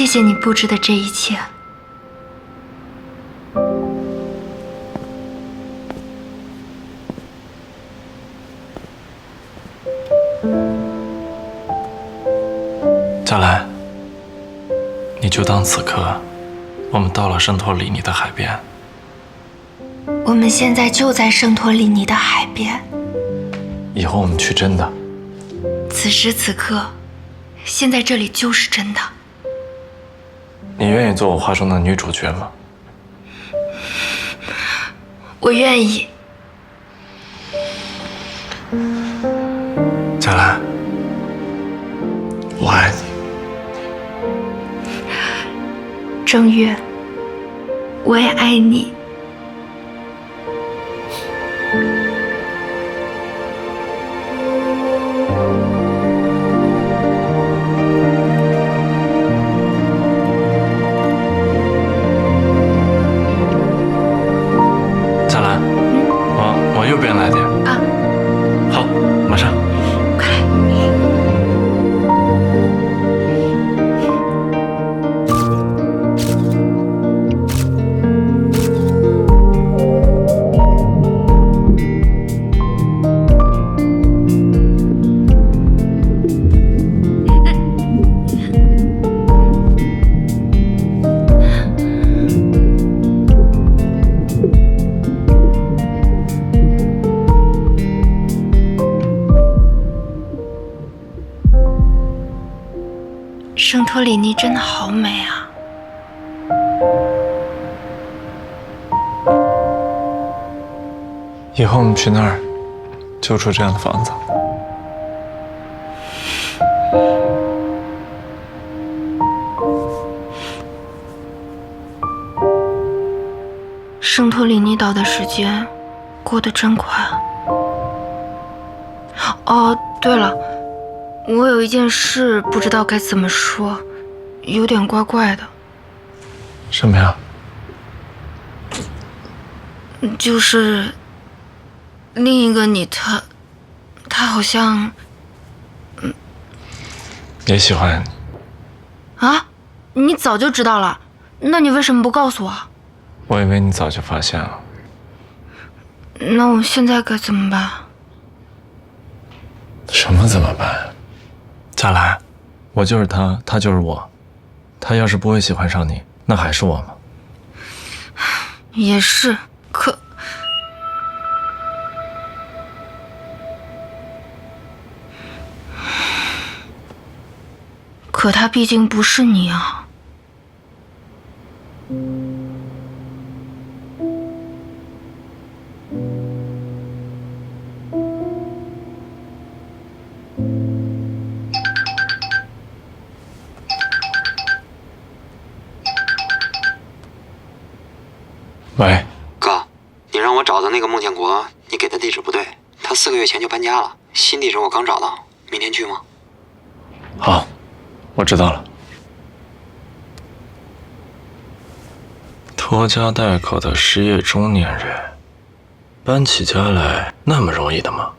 谢谢你布置的这一切。佳兰，你就当此刻，我们到了圣托里尼的海边。我们现在就在圣托里尼的海边。以后我们去真的。此时此刻，现在这里就是真的。你愿意做我画中的女主角吗？我愿意。佳兰，我爱你。正月，我也爱你。圣托里尼真的好美啊！以后我们去那儿，就住这样的房子。圣托里尼岛的时间过得真快。哦，对了，我有一件事不知道该怎么说，有点怪怪的，什么呀？就是另一个你，他，他好像嗯也喜欢你。啊，你早就知道了，那你为什么不告诉我？我以为你早就发现了。那我现在该怎么办？什么怎么办？夏兰，我就是他，他就是我。他要是不会喜欢上你，那还是我吗？也是，可可他毕竟不是你啊。喂，哥，你让我找的那个孟建国，你给的地址不对，他四个月前就搬家了，新地址我刚找到，明天去吗？好，我知道了。拖家带口的失业中年人，搬起家来那么容易的吗？